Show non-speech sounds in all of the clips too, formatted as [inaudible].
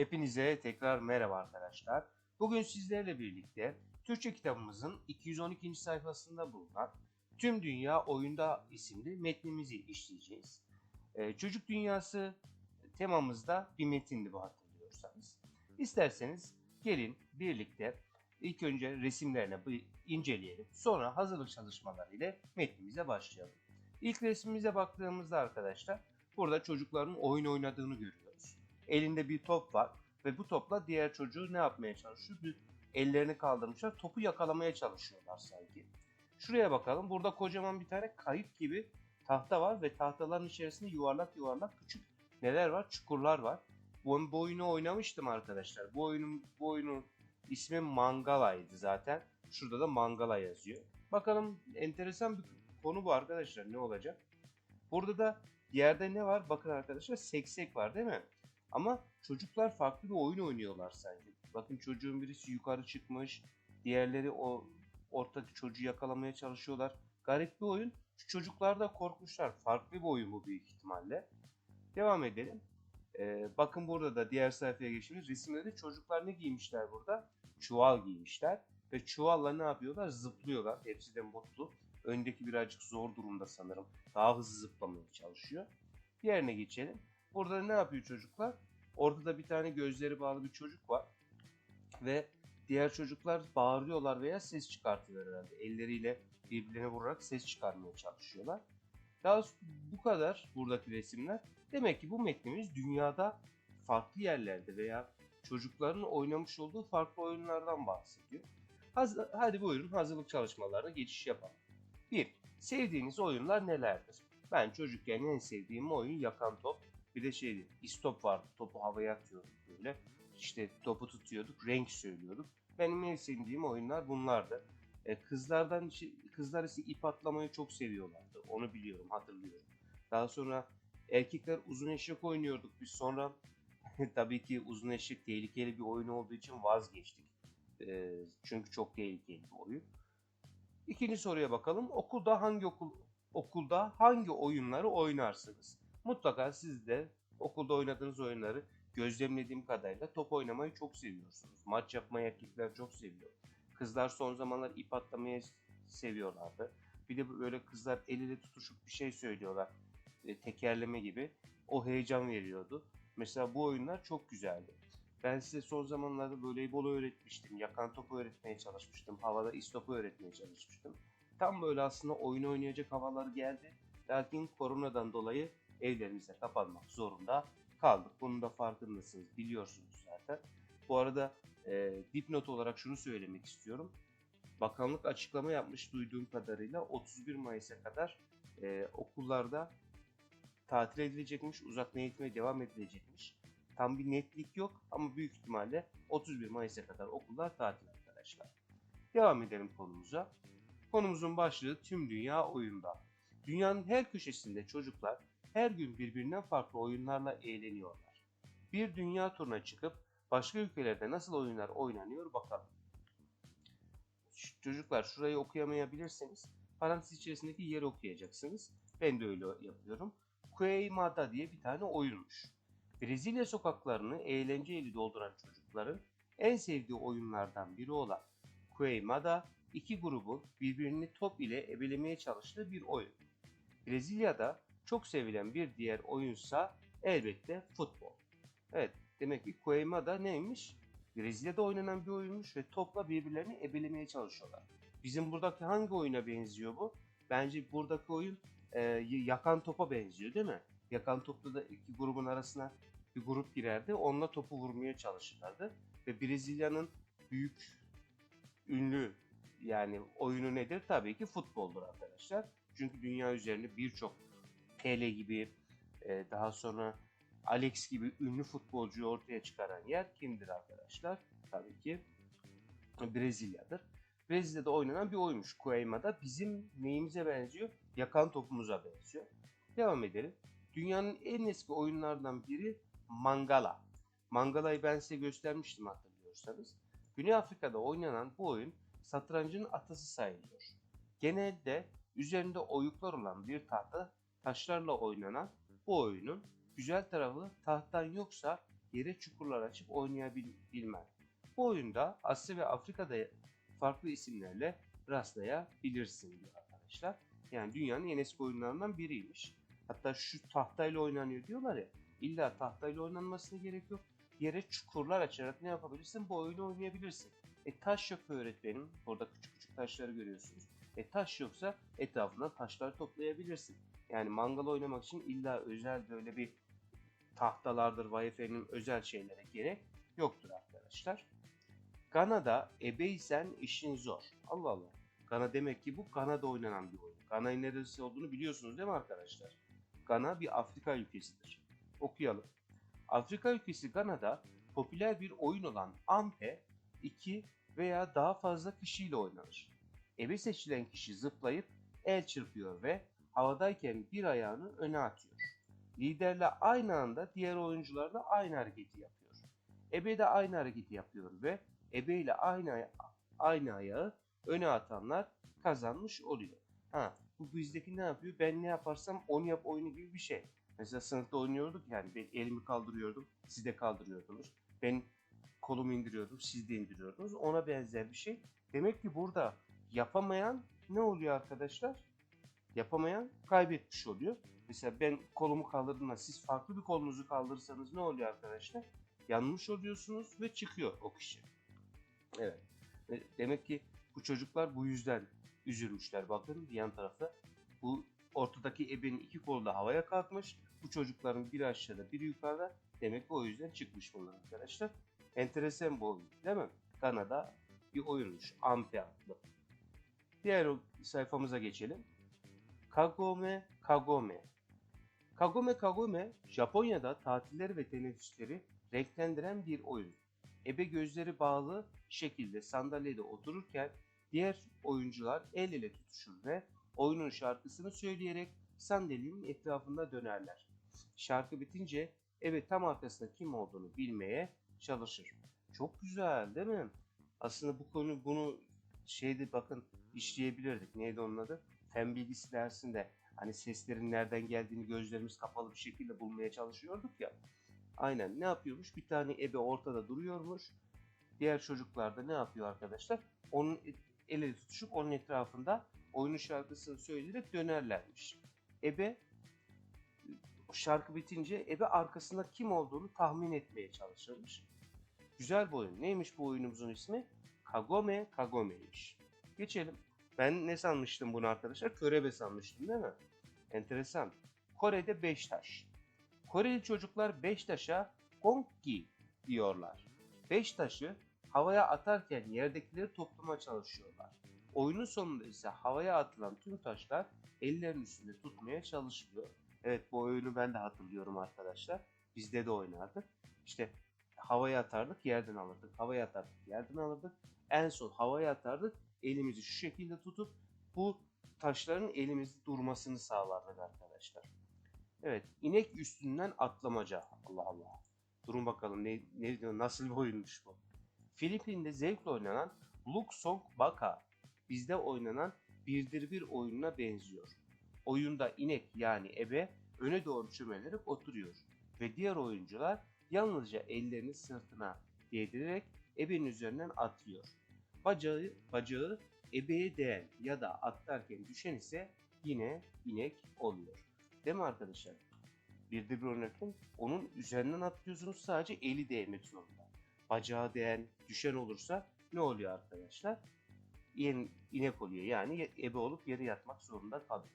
Hepinize tekrar merhaba arkadaşlar. Bugün sizlerle birlikte Türkçe kitabımızın 212. sayfasında bulunan Tüm Dünya Oyunda isimli metnimizi işleyeceğiz. Ee, çocuk Dünyası temamızda bir metindi bu hatırlıyorsanız. İsterseniz gelin birlikte ilk önce resimlerini bir inceleyelim. Sonra hazırlık çalışmaları ile metnimize başlayalım. İlk resmimize baktığımızda arkadaşlar burada çocukların oyun oynadığını görüyoruz. Elinde bir top var ve bu topla diğer çocuğu ne yapmaya çalışıyor? Bir ellerini kaldırmışlar. Topu yakalamaya çalışıyorlar sanki. Şuraya bakalım. Burada kocaman bir tane kayık gibi tahta var ve tahtaların içerisinde yuvarlak yuvarlak küçük neler var? Çukurlar var. Bu, bu oyunu oynamıştım arkadaşlar. Bu oyunun bu oyunun ismi Mangala'ydı zaten. Şurada da Mangala yazıyor. Bakalım enteresan bir konu bu arkadaşlar. Ne olacak? Burada da yerde ne var? Bakın arkadaşlar seksek var değil mi? Ama çocuklar farklı bir oyun oynuyorlar sanki. Bakın çocuğun birisi yukarı çıkmış. Diğerleri o ortadaki çocuğu yakalamaya çalışıyorlar. Garip bir oyun. Şu çocuklar da korkmuşlar. Farklı bir oyun bu büyük ihtimalle. Devam edelim. Ee, bakın burada da diğer sayfaya geçiyoruz. Resimde de çocuklar ne giymişler burada? Çuval giymişler. Ve çuvalla ne yapıyorlar? Zıplıyorlar. Hepsi de mutlu. Öndeki birazcık zor durumda sanırım. Daha hızlı zıplamaya çalışıyor. Diğerine geçelim. Burada ne yapıyor çocuklar? Orada da bir tane gözleri bağlı bir çocuk var. Ve diğer çocuklar bağırıyorlar veya ses çıkartıyorlar herhalde. Elleriyle birbirlerine vurarak ses çıkarmaya çalışıyorlar. Daha bu kadar buradaki resimler. Demek ki bu metnimiz dünyada farklı yerlerde veya çocukların oynamış olduğu farklı oyunlardan bahsediyor. Haz Hadi buyurun hazırlık çalışmalarına geçiş yapalım. 1. Sevdiğiniz oyunlar nelerdir? Ben çocukken en sevdiğim oyun yakan top. Bir de şeydi, istop vardı. Topu havaya atıyorduk böyle. İşte topu tutuyorduk, renk söylüyorduk. Benim en sevdiğim oyunlar bunlardı. E, kızlardan kızlar ise ip atlamayı çok seviyorlardı. Onu biliyorum, hatırlıyorum. Daha sonra erkekler uzun eşek oynuyorduk biz. Sonra [laughs] tabii ki uzun eşek tehlikeli bir oyun olduğu için vazgeçtik. E, çünkü çok tehlikeli bir oyun. İkinci soruya bakalım. Okulda hangi okul okulda hangi oyunları oynarsınız? Mutlaka siz de okulda oynadığınız oyunları gözlemlediğim kadarıyla top oynamayı çok seviyorsunuz. Maç yapmayı erkekler çok seviyor. Kızlar son zamanlar ip atlamayı seviyorlardı. Bir de böyle kızlar el ele tutuşup bir şey söylüyorlar. E, tekerleme gibi. O heyecan veriyordu. Mesela bu oyunlar çok güzeldi. Ben size son zamanlarda voleybol öğretmiştim. Yakan topu öğretmeye çalışmıştım. Havada istopu öğretmeye çalışmıştım. Tam böyle aslında oyun oynayacak havaları geldi. Lakin koronadan dolayı evlerimize kapanmak zorunda kaldık. Bunun da farkındasınız, biliyorsunuz zaten. Bu arada e, dipnot olarak şunu söylemek istiyorum. Bakanlık açıklama yapmış duyduğum kadarıyla 31 Mayıs'a kadar e, okullarda tatil edilecekmiş, uzaktan eğitime devam edilecekmiş. Tam bir netlik yok ama büyük ihtimalle 31 Mayıs'a kadar okullar tatil arkadaşlar. Devam edelim konumuza. Konumuzun başlığı tüm dünya oyunda. Dünyanın her köşesinde çocuklar her gün birbirinden farklı oyunlarla eğleniyorlar. Bir dünya turuna çıkıp başka ülkelerde nasıl oyunlar oynanıyor bakalım. Çocuklar şurayı okuyamayabilirseniz parantez içerisindeki yeri okuyacaksınız. Ben de öyle yapıyorum. Queimada diye bir tane oyunmuş. Brezilya sokaklarını eğlenceyle dolduran çocukların en sevdiği oyunlardan biri olan Queimada iki grubun birbirini top ile ebelemeye çalıştığı bir oyun. Brezilya'da çok sevilen bir diğer oyunsa elbette futbol. Evet demek ki Queimada neymiş? Brezilya'da oynanan bir oyunmuş ve topla birbirlerini ebelemeye çalışıyorlar. Bizim buradaki hangi oyuna benziyor bu? Bence buradaki oyun e, yakan topa benziyor değil mi? Yakan topta da iki grubun arasına bir grup girerdi. Onunla topu vurmaya çalışırlardı. Ve Brezilya'nın büyük ünlü yani oyunu nedir? Tabii ki futboldur arkadaşlar. Çünkü dünya üzerinde birçok Pele gibi e, daha sonra Alex gibi ünlü futbolcuyu ortaya çıkaran yer kimdir arkadaşlar? Tabii ki Brezilya'dır. Brezilya'da oynanan bir oyunmuş. Queimada bizim neyimize benziyor? Yakan topumuza benziyor. Devam edelim. Dünyanın en eski oyunlardan biri Mangala. Mangala'yı ben size göstermiştim hatırlıyorsanız. Güney Afrika'da oynanan bu oyun satrancın atası sayılıyor. Genelde üzerinde oyuklar olan bir tahta taşlarla oynanan bu oyunun güzel tarafı tahttan yoksa yere çukurlar açıp oynayabilmen. Bu oyunda Asya ve Afrika'da farklı isimlerle rastlayabilirsin diyor arkadaşlar. Yani dünyanın en eski oyunlarından biriymiş. Hatta şu tahtayla oynanıyor diyorlar ya. İlla tahtayla oynanmasına gerek yok. Yere çukurlar açarak ne yapabilirsin? Bu oyunu oynayabilirsin. E taş yok öğretmenim. Burada küçük küçük taşları görüyorsunuz. E taş yoksa etrafına taşlar toplayabilirsin. Yani mangal oynamak için illa özel böyle bir tahtalardır, efendim özel şeylere gerek yoktur arkadaşlar. Gana'da ebeysen işin zor. Allah Allah. Gana demek ki bu Gana'da oynanan bir oyun. Gana'nın neresi olduğunu biliyorsunuz değil mi arkadaşlar? Gana bir Afrika ülkesidir. Okuyalım. Afrika ülkesi Gana'da popüler bir oyun olan Ampe, iki veya daha fazla kişiyle oynanır. Ebe seçilen kişi zıplayıp el çırpıyor ve havadayken bir ayağını öne atıyor. Liderle aynı anda diğer oyuncular da aynı hareketi yapıyor. Ebe de aynı hareketi yapıyor ve ebe ile aynı, aynı ayağı öne atanlar kazanmış oluyor. Ha, bu bizdeki ne yapıyor? Ben ne yaparsam onu yap oyunu gibi bir şey. Mesela sınıfta oynuyorduk yani ben elimi kaldırıyordum, siz de kaldırıyordunuz. Ben kolumu indiriyordum, siz de indiriyordunuz. Ona benzer bir şey. Demek ki burada yapamayan ne oluyor arkadaşlar? Yapamayan kaybetmiş oluyor. Mesela ben kolumu kaldırdığımda siz farklı bir kolunuzu kaldırırsanız ne oluyor arkadaşlar? Yanlış oluyorsunuz ve çıkıyor o kişi. Evet. Demek ki bu çocuklar bu yüzden üzülmüşler. Bakın bir yan tarafta bu ortadaki ebenin iki kolu da havaya kalkmış. Bu çocukların biri aşağıda biri yukarıda. Demek ki o yüzden çıkmış bunlar arkadaşlar. Enteresan bu oyun değil mi? Kanada bir oyunmuş. Ampe adlı. Diğer sayfamıza geçelim. Kagome Kagome. Kagome Kagome Japonya'da tatilleri ve teneffüsleri renklendiren bir oyun. Ebe gözleri bağlı şekilde sandalyede otururken diğer oyuncular el ele tutuşur ve oyunun şarkısını söyleyerek sandalyenin etrafında dönerler. Şarkı bitince ebe tam arkasında kim olduğunu bilmeye çalışır. Çok güzel değil mi? Aslında bu konu bunu şeyde bakın işleyebilirdik. Neydi onun adı? Fen bilgisi dersinde hani seslerin nereden geldiğini gözlerimiz kapalı bir şekilde bulmaya çalışıyorduk ya. Aynen ne yapıyormuş? Bir tane ebe ortada duruyormuş. Diğer çocuklar da ne yapıyor arkadaşlar? Onun el ele tutuşup onun etrafında oyunun şarkısını söyleyerek dönerlermiş. Ebe şarkı bitince ebe arkasında kim olduğunu tahmin etmeye çalışırmış. Güzel bir oyun. Neymiş bu oyunumuzun ismi? Kagome Kagome'ymiş. Geçelim. Ben ne sanmıştım bunu arkadaşlar? Körebe sanmıştım değil mi? Enteresan. Kore'de 5 taş. Koreli çocuklar 5 taşa Gonggi diyorlar. 5 taşı havaya atarken yerdekileri toplama çalışıyorlar. Oyunun sonunda ise havaya atılan tüm taşlar ellerin üstünde tutmaya çalışılıyor. Evet bu oyunu ben de hatırlıyorum arkadaşlar. Bizde de oynardık. İşte havaya atardık yerden alırdık. Havaya atardık yerden alırdık. En son havaya atardık elimizi şu şekilde tutup bu taşların elimizde durmasını sağlardık arkadaşlar. Evet inek üstünden atlamaca. Allah Allah. Durun bakalım ne, ne nasıl bir oyunmuş bu. Filipin'de zevkle oynanan Luk Song Baka bizde oynanan birdir bir oyununa benziyor. Oyunda inek yani ebe öne doğru çömelerek oturuyor ve diğer oyuncular yalnızca ellerini sırtına değdirerek ebenin üzerinden atlıyor. Bacağı, bacağı ebeye değen ya da atlarken düşen ise yine inek oluyor. Değil mi arkadaşlar? Bir de bir oynarken onun üzerinden atlıyorsunuz sadece eli değmek zorunda. Bacağı değen, düşen olursa ne oluyor arkadaşlar? İn, inek oluyor yani ebe olup yere yatmak zorunda kalıyor.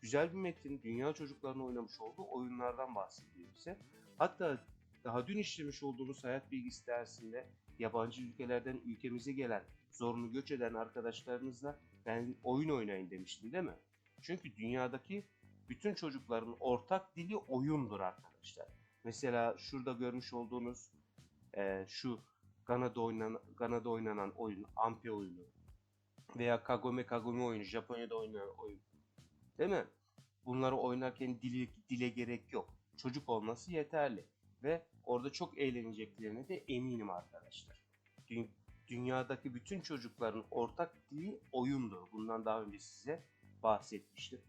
Güzel bir metin, dünya çocuklarının oynamış olduğu oyunlardan bahsediyor bize. Hatta daha dün işlemiş olduğumuz hayat bilgisi dersinde yabancı ülkelerden ülkemize gelen, zorunlu göç eden arkadaşlarınızla ben oyun oynayın demiştim değil mi? Çünkü dünyadaki bütün çocukların ortak dili oyundur arkadaşlar. Mesela şurada görmüş olduğunuz e, şu Gana'da oynanan, Gana'da oynanan oyun, Ampe oyunu veya Kagome Kagome oyunu, Japonya'da oynanan oyun. Değil mi? Bunları oynarken dile, dile gerek yok. Çocuk olması yeterli. Ve orada çok eğleneceklerine de eminim arkadaşlar. Dü- dünyadaki bütün çocukların ortak dili oyundur. Bundan daha önce size bahsetmiştim.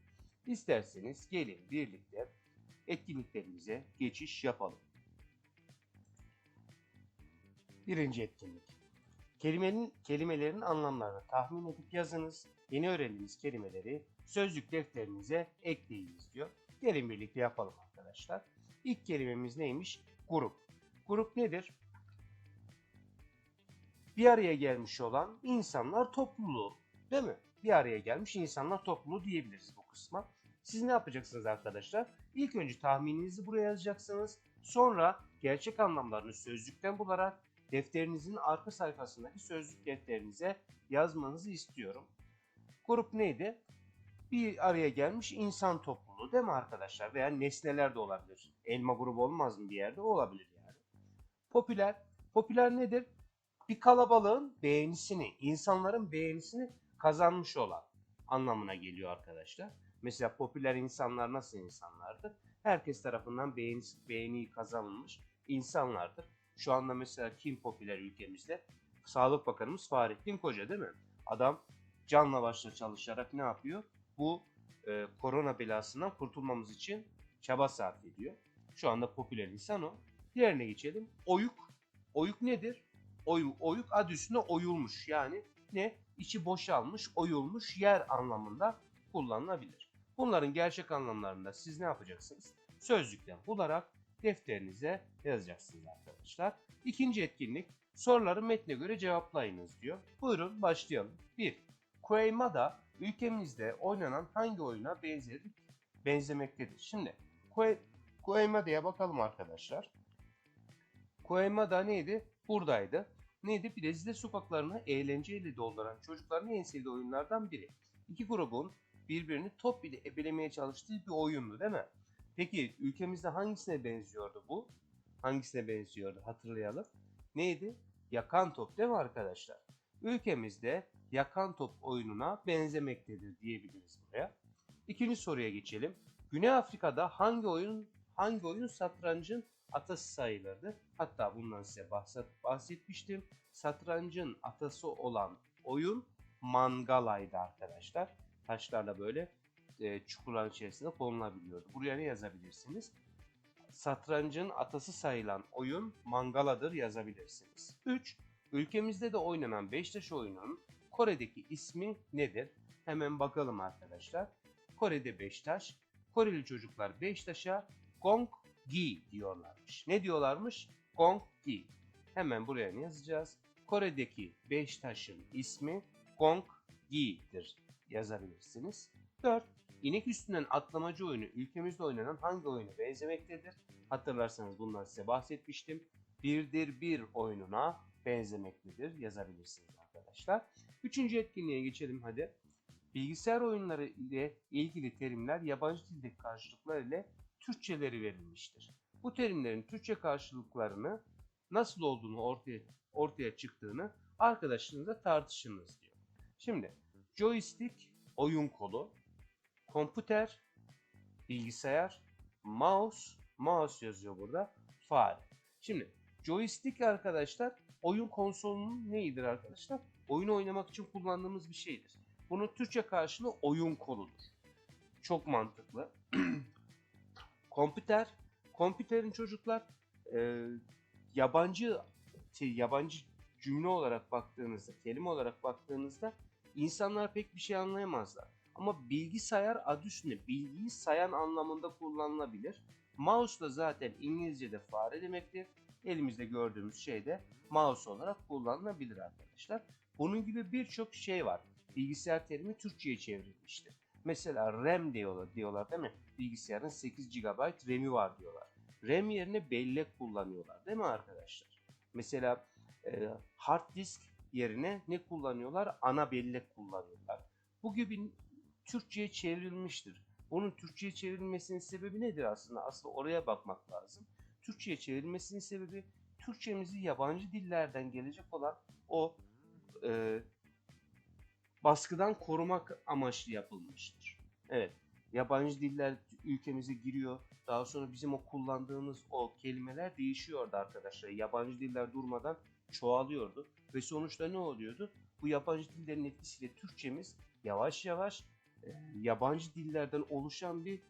İsterseniz gelin birlikte etkinliklerimize geçiş yapalım. Birinci etkinlik. Kelimenin, kelimelerin anlamlarını tahmin edip yazınız. Yeni öğrendiğiniz kelimeleri sözlük defterinize ekleyiniz diyor. Gelin birlikte yapalım arkadaşlar. İlk kelimemiz neymiş? Grup. Grup nedir? Bir araya gelmiş olan insanlar topluluğu. Değil mi? Bir araya gelmiş insanlar topluluğu diyebiliriz bu kısma. Siz ne yapacaksınız arkadaşlar? İlk önce tahmininizi buraya yazacaksınız. Sonra gerçek anlamlarını sözlükten bularak defterinizin arka sayfasındaki sözlük defterinize yazmanızı istiyorum. Grup neydi? Bir araya gelmiş insan topluluğu değil mi arkadaşlar? Veya nesneler de olabilir. Elma grubu olmaz mı bir yerde? Olabilir yani. Popüler. Popüler nedir? Bir kalabalığın beğenisini, insanların beğenisini kazanmış olan anlamına geliyor arkadaşlar. Mesela popüler insanlar nasıl insanlardır? Herkes tarafından beğeni, beğeniyi kazanılmış insanlardır. Şu anda mesela kim popüler ülkemizde? Sağlık Bakanımız Fahrettin Koca değil mi? Adam canla başla çalışarak ne yapıyor? Bu e, korona belasından kurtulmamız için çaba sarf ediyor. Şu anda popüler insan o. Diğerine geçelim. Oyuk. Oyuk nedir? Oyu, oyuk adı üstünde oyulmuş. Yani ne? İçi boşalmış, oyulmuş yer anlamında kullanılabilir. Bunların gerçek anlamlarında siz ne yapacaksınız? Sözlükten bularak defterinize yazacaksınız arkadaşlar. İkinci etkinlik soruları metne göre cevaplayınız diyor. Buyurun başlayalım. 1. Kueymada ülkemizde oynanan hangi oyuna benzer, benzemektedir? Şimdi Kue, Kueymada'ya bakalım arkadaşlar. Kueymada neydi? Buradaydı. Neydi? Brezilya sokaklarını eğlenceyle dolduran çocukların en sevdiği oyunlardan biri. İki grubun birbirini top ile ebelemeye çalıştığı bir oyundu değil mi? Peki ülkemizde hangisine benziyordu bu? Hangisine benziyordu hatırlayalım. Neydi? Yakan top değil mi arkadaşlar? Ülkemizde yakan top oyununa benzemektedir diyebiliriz buraya. İkinci soruya geçelim. Güney Afrika'da hangi oyun hangi oyun satrancın atası sayılırdı? Hatta bundan size bahset, bahsetmiştim. Satrancın atası olan oyun mangalaydı arkadaşlar. Taşlarla böyle e, çukurların içerisinde konulabiliyordu. Buraya ne yazabilirsiniz? Satrancın atası sayılan oyun mangaladır yazabilirsiniz. 3. Ülkemizde de oynanan Beşiktaş oyununun Kore'deki ismi nedir? Hemen bakalım arkadaşlar. Kore'de Beşiktaş, Koreli çocuklar Beşiktaş'a Gong Gi diyorlarmış. Ne diyorlarmış? Gong Gi. Hemen buraya yazacağız? Kore'deki Beşiktaş'ın ismi Gong Gi'dir yazabilirsiniz. 4. İnek üstünden atlamacı oyunu ülkemizde oynanan hangi oyuna benzemektedir? Hatırlarsanız bundan size bahsetmiştim. Birdir bir oyununa benzemektedir yazabilirsiniz arkadaşlar. Üçüncü etkinliğe geçelim hadi. Bilgisayar oyunları ile ilgili terimler yabancı dildeki karşılıklar ile Türkçeleri verilmiştir. Bu terimlerin Türkçe karşılıklarını nasıl olduğunu ortaya ortaya çıktığını arkadaşlarınızla tartışınız diyor. Şimdi joystick oyun kolu, Komputer, bilgisayar, mouse, mouse yazıyor burada, fare. Şimdi joystick arkadaşlar oyun konsolunun neyidir arkadaşlar? Oyun oynamak için kullandığımız bir şeydir. Bunun Türkçe karşılığı oyun koludur. Çok mantıklı. [clears throat] Komputer, kompüterin çocuklar e, yabancı şey, yabancı cümle olarak baktığınızda, kelime olarak baktığınızda insanlar pek bir şey anlayamazlar. Ama bilgisayar adı üstünde bilgiyi sayan anlamında kullanılabilir. Mouse da zaten İngilizce'de fare demektir. Elimizde gördüğümüz şey de mouse olarak kullanılabilir arkadaşlar. Bunun gibi birçok şey var. Bilgisayar terimi Türkçe'ye çevrilmiştir. Mesela RAM diyorlar, diyorlar değil mi? Bilgisayarın 8 GB RAM'i var diyorlar. RAM yerine bellek kullanıyorlar değil mi arkadaşlar? Mesela e, hard disk yerine ne kullanıyorlar? Ana bellek kullanıyorlar. Bu gibi Türkçe'ye çevrilmiştir. Onun Türkçe'ye çevrilmesinin sebebi nedir aslında? Aslında oraya bakmak lazım. Türkçe'ye çevrilmesinin sebebi Türkçemizi yabancı dillerden gelecek olan o e, baskıdan korumak amaçlı yapılmıştır. Evet, yabancı diller ülkemize giriyor. Daha sonra bizim o kullandığımız o kelimeler değişiyordu arkadaşlar. Yabancı diller durmadan çoğalıyordu. Ve sonuçta ne oluyordu? Bu yabancı dillerin etkisiyle Türkçemiz yavaş yavaş e, yabancı dillerden oluşan bir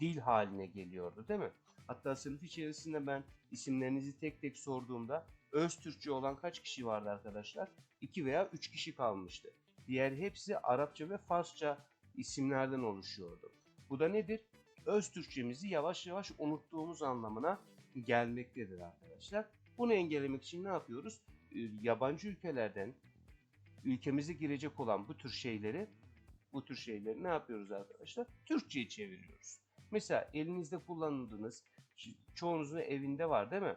dil haline geliyordu değil mi? Hatta sınıf içerisinde ben isimlerinizi tek tek sorduğumda öz Türkçe olan kaç kişi vardı arkadaşlar? 2 veya 3 kişi kalmıştı. Diğer hepsi Arapça ve Farsça isimlerden oluşuyordu. Bu da nedir? Öz Türkçemizi yavaş yavaş unuttuğumuz anlamına gelmektedir arkadaşlar. Bunu engellemek için ne yapıyoruz? Ee, Yabancı ülkelerden ülkemize girecek olan bu tür şeyleri bu tür şeyleri ne yapıyoruz arkadaşlar? Türkçe'ye çeviriyoruz. Mesela elinizde kullandığınız çoğunuzun evinde var değil mi?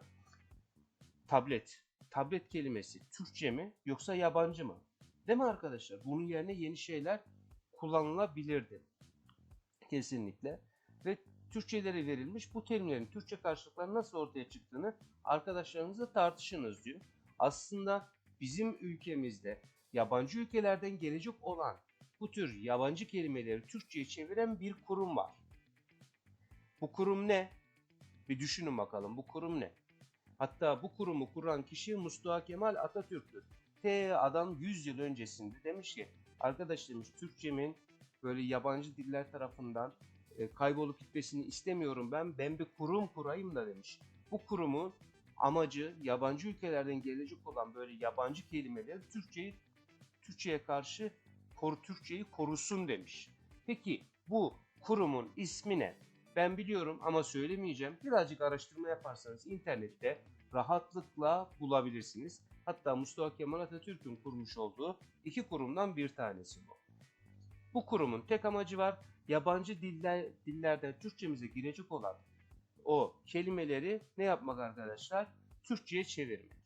Tablet. Tablet kelimesi Türkçe mi yoksa yabancı mı? Değil mi arkadaşlar? Bunun yerine yeni şeyler kullanılabilirdi. Kesinlikle. Ve Türkçelere verilmiş bu terimlerin Türkçe karşılıkları nasıl ortaya çıktığını arkadaşlarınızla tartışınız diyor. Aslında bizim ülkemizde yabancı ülkelerden gelecek olan bu tür yabancı kelimeleri Türkçe'ye çeviren bir kurum var. Bu kurum ne? Bir düşünün bakalım bu kurum ne? Hatta bu kurumu kuran kişi Mustafa Kemal Atatürk'tür. T adam 100 yıl öncesinde demiş ki arkadaş demiş Türkçemin böyle yabancı diller tarafından e, kaybolup gitmesini istemiyorum ben. Ben bir kurum kurayım da demiş. Bu kurumun amacı yabancı ülkelerden gelecek olan böyle yabancı kelimeleri Türkçeyi Türkçeye karşı koru Türkçeyi korusun demiş. Peki bu kurumun ismi ne? Ben biliyorum ama söylemeyeceğim. Birazcık araştırma yaparsanız internette rahatlıkla bulabilirsiniz. Hatta Mustafa Kemal Atatürk'ün kurmuş olduğu iki kurumdan bir tanesi bu. Bu kurumun tek amacı var. Yabancı diller, dillerden Türkçemize girecek olan o kelimeleri ne yapmak arkadaşlar? Türkçe'ye çevirmek.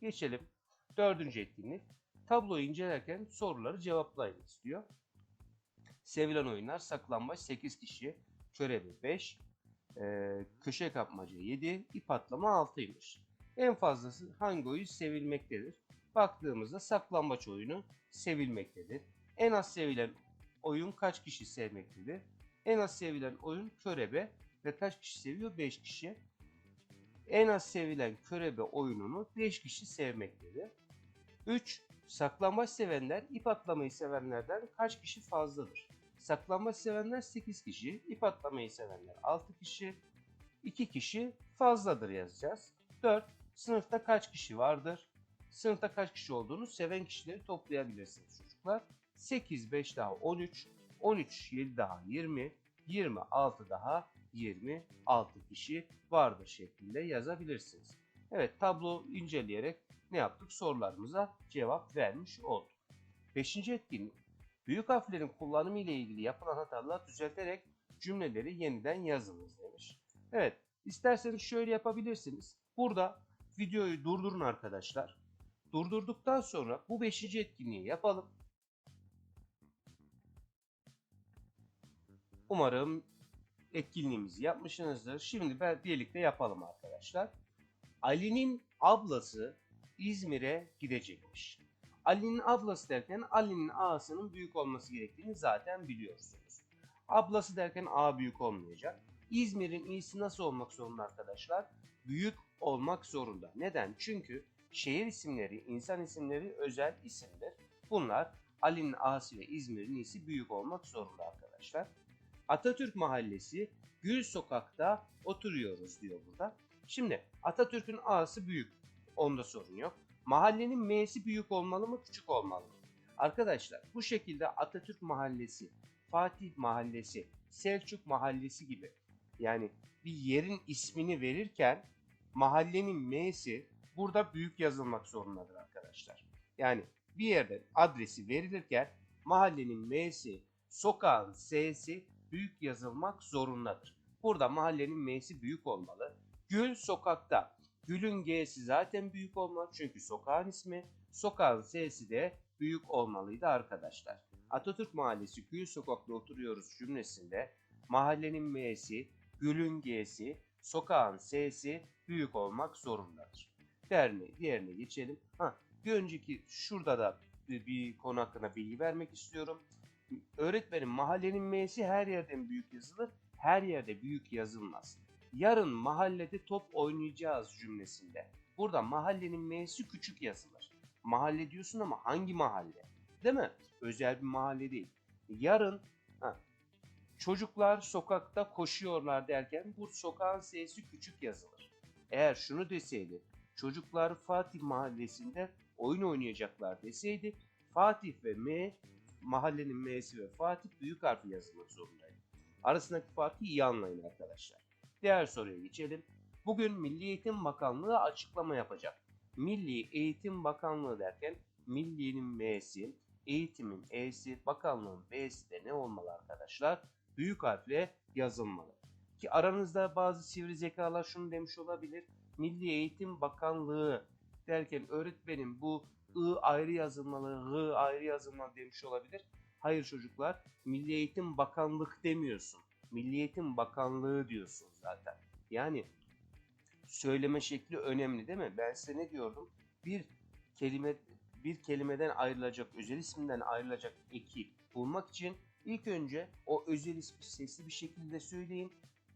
Geçelim. Dördüncü etkinlik. Tabloyu incelerken soruları cevaplayın istiyor. Sevilen oyunlar saklambaç 8 kişi, körebe 5, e, köşe kapmaca 7, ip atlama 6'ymış. En fazlası hangi oyun sevilmektedir? Baktığımızda saklambaç oyunu sevilmektedir. En az sevilen oyun kaç kişi sevmektedir? En az sevilen oyun körebe ve kaç kişi seviyor? 5 kişi. En az sevilen körebe oyununu 5 kişi sevmektedir. 3. Saklambaç sevenler ip atlamayı sevenlerden kaç kişi fazladır? Saklambaç sevenler 8 kişi, ip atlamayı sevenler 6 kişi, 2 kişi fazladır yazacağız. 4. Sınıfta kaç kişi vardır? Sınıfta kaç kişi olduğunu seven kişileri toplayabilirsiniz çocuklar. 8, 5 daha 13, 13, 7 daha 20, 26 daha 26 kişi vardır şeklinde yazabilirsiniz. Evet tablo inceleyerek ne yaptık? Sorularımıza cevap vermiş olduk. Beşinci etkinlik. Büyük harflerin kullanımı ile ilgili yapılan hatalar düzelterek cümleleri yeniden yazınız demiş. Evet, isterseniz şöyle yapabilirsiniz. Burada videoyu durdurun arkadaşlar. Durdurduktan sonra bu beşinci etkinliği yapalım. Umarım etkinliğimizi yapmışsınızdır. Şimdi birlikte yapalım arkadaşlar. Ali'nin ablası İzmir'e gidecekmiş. Ali'nin ablası derken Ali'nin A'sının büyük olması gerektiğini zaten biliyorsunuz. Ablası derken A büyük olmayacak. İzmir'in İ'si nasıl olmak zorunda arkadaşlar? Büyük olmak zorunda. Neden? Çünkü şehir isimleri, insan isimleri özel isimdir. Bunlar Ali'nin A'sı ve İzmir'in İ'si büyük olmak zorunda arkadaşlar. Atatürk Mahallesi Gül Sokak'ta oturuyoruz diyor burada. Şimdi Atatürk'ün A'sı büyük. Onda sorun yok. Mahallenin M'si büyük olmalı mı küçük olmalı mı? Arkadaşlar bu şekilde Atatürk Mahallesi, Fatih Mahallesi, Selçuk Mahallesi gibi yani bir yerin ismini verirken mahallenin M'si burada büyük yazılmak zorundadır arkadaşlar. Yani bir yerde adresi verilirken mahallenin M'si, sokağın S'si büyük yazılmak zorundadır. Burada mahallenin M'si büyük olmalı. Gül sokakta. Gül'ün G'si zaten büyük olmalı çünkü sokağın ismi. Sokağın S'si de büyük olmalıydı arkadaşlar. Atatürk Mahallesi Gül Sokak'ta oturuyoruz cümlesinde mahallenin M'si, Gül'ün G'si, sokağın S'si büyük olmak zorundadır. Diğerine, diğerine geçelim. Ha, bir önceki şurada da bir, bir konu hakkında bilgi vermek istiyorum. Öğretmenim mahallenin M'si her yerden büyük yazılır, her yerde büyük yazılmaz. Yarın mahallede top oynayacağız cümlesinde. Burada mahallenin M'si küçük yazılır. Mahalle diyorsun ama hangi mahalle? Değil mi? Özel bir mahalle değil. Yarın ha, çocuklar sokakta koşuyorlar derken bu sokağın S'si küçük yazılır. Eğer şunu deseydi çocuklar Fatih mahallesinde oyun oynayacaklar deseydi Fatih ve M mahallenin M'si ve Fatih büyük harfi yazılmak zorundaydı. Arasındaki farkı iyi anlayın arkadaşlar. Diğer soruya geçelim. Bugün Milli Eğitim Bakanlığı açıklama yapacak. Milli Eğitim Bakanlığı derken Milli'nin M'si, eğitimin E'si, bakanlığın B'si de ne olmalı arkadaşlar? Büyük harfle yazılmalı. Ki aranızda bazı sivri zekalar şunu demiş olabilir. Milli Eğitim Bakanlığı derken öğretmenim bu I ayrı yazılmalı, R ayrı yazılmalı demiş olabilir. Hayır çocuklar, Milli Eğitim Bakanlık demiyorsun. Milli Eğitim Bakanlığı diyorsun zaten. Yani söyleme şekli önemli değil mi? Ben size ne diyordum? Bir kelime bir kelimeden ayrılacak, özel isimden ayrılacak eki bulmak için ilk önce o özel ismi sesli bir şekilde söyleyin.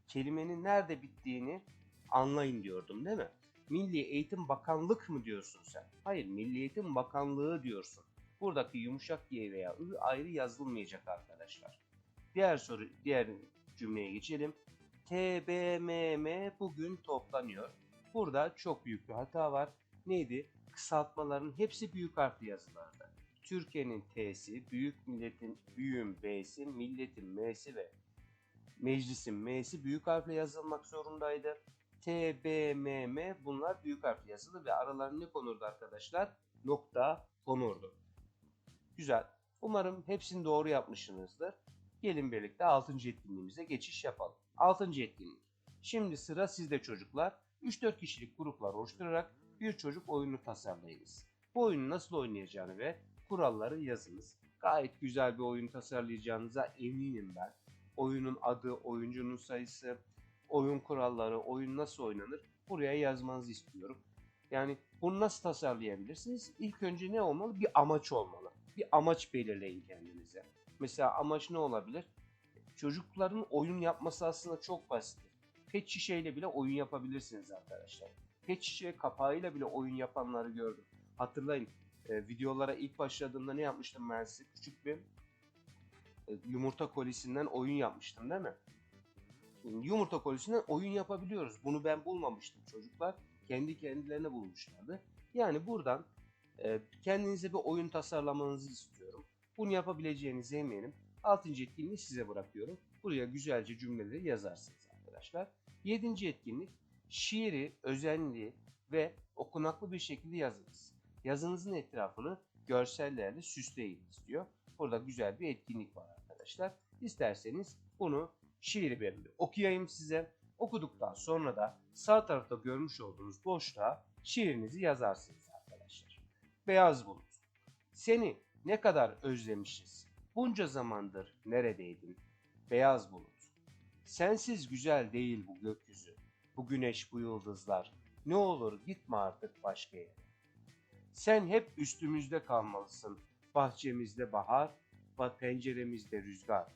Kelimenin nerede bittiğini anlayın diyordum değil mi? Milli Eğitim Bakanlık mı diyorsun sen? Hayır, Milli Eğitim Bakanlığı diyorsun. Buradaki yumuşak y veya ı ayrı yazılmayacak arkadaşlar. Diğer soru, diğer cümleye geçelim. TBMM bugün toplanıyor. Burada çok büyük bir hata var. Neydi? Kısaltmaların hepsi büyük harfli yazılarda. Türkiye'nin T'si, büyük milletin büyüğün B'si, milletin M'si ve meclisin M'si büyük harfle yazılmak zorundaydı. T, B, M, M bunlar büyük harfle yazılı ve aralarına ne konurdu arkadaşlar? Nokta konurdu. Güzel. Umarım hepsini doğru yapmışsınızdır. Gelin birlikte 6. etkinliğimize geçiş yapalım. 6. etkinlik. Şimdi sıra sizde çocuklar. 3-4 kişilik gruplar oluşturarak bir çocuk oyunu tasarlayınız. Bu oyunu nasıl oynayacağını ve kuralları yazınız. Gayet güzel bir oyun tasarlayacağınıza eminim ben. Oyunun adı, oyuncunun sayısı, oyun kuralları, oyun nasıl oynanır buraya yazmanızı istiyorum. Yani bunu nasıl tasarlayabilirsiniz? İlk önce ne olmalı? Bir amaç olmalı. Bir amaç belirleyin kendinize. Mesela amaç ne olabilir? Çocukların oyun yapması aslında çok basit. Pet şişeyle bile oyun yapabilirsiniz arkadaşlar. Pet şişe kapağıyla bile oyun yapanları gördüm. Hatırlayın e, videolara ilk başladığımda ne yapmıştım ben size? Küçük bir e, yumurta kolisinden oyun yapmıştım değil mi? Yumurta kolisinden oyun yapabiliyoruz. Bunu ben bulmamıştım çocuklar. Kendi kendilerine bulmuşlardı. Yani buradan e, kendinize bir oyun tasarlamanızı istiyorum. Bunu yapabileceğinize eminim. 6. etkinliği size bırakıyorum. Buraya güzelce cümleleri yazarsınız arkadaşlar. 7. etkinlik şiiri özenli ve okunaklı bir şekilde yazınız. Yazınızın etrafını görsellerle süsleyin istiyor. Burada güzel bir etkinlik var arkadaşlar. İsterseniz bunu şiiri ben okuyayım size. Okuduktan sonra da sağ tarafta görmüş olduğunuz boşluğa şiirinizi yazarsınız arkadaşlar. Beyaz bulut. Seni ne kadar özlemişiz. Bunca zamandır neredeydin? Beyaz bulut. Sensiz güzel değil bu gökyüzü. Bu güneş, bu yıldızlar. Ne olur gitme artık başka yere. Sen hep üstümüzde kalmalısın. Bahçemizde bahar, ba- penceremizde rüzgar.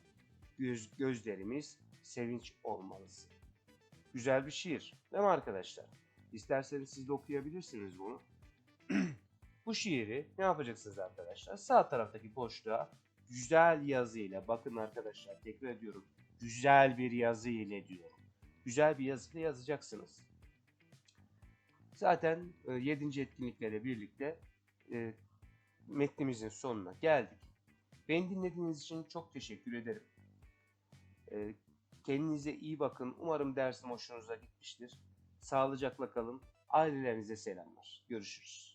Göz, gözlerimiz sevinç olmalısın. Güzel bir şiir, değil mi arkadaşlar? İsterseniz siz de okuyabilirsiniz bunu. Bu şiiri ne yapacaksınız arkadaşlar? Sağ taraftaki boşluğa güzel yazı ile bakın arkadaşlar tekrar ediyorum. Güzel bir yazı ile diyorum. Güzel bir yazı ile yazacaksınız. Zaten 7. etkinliklerle birlikte e, metnimizin sonuna geldik. Beni dinlediğiniz için çok teşekkür ederim. E, kendinize iyi bakın. Umarım dersim hoşunuza gitmiştir. Sağlıcakla kalın. Ailelerinize selamlar. Görüşürüz.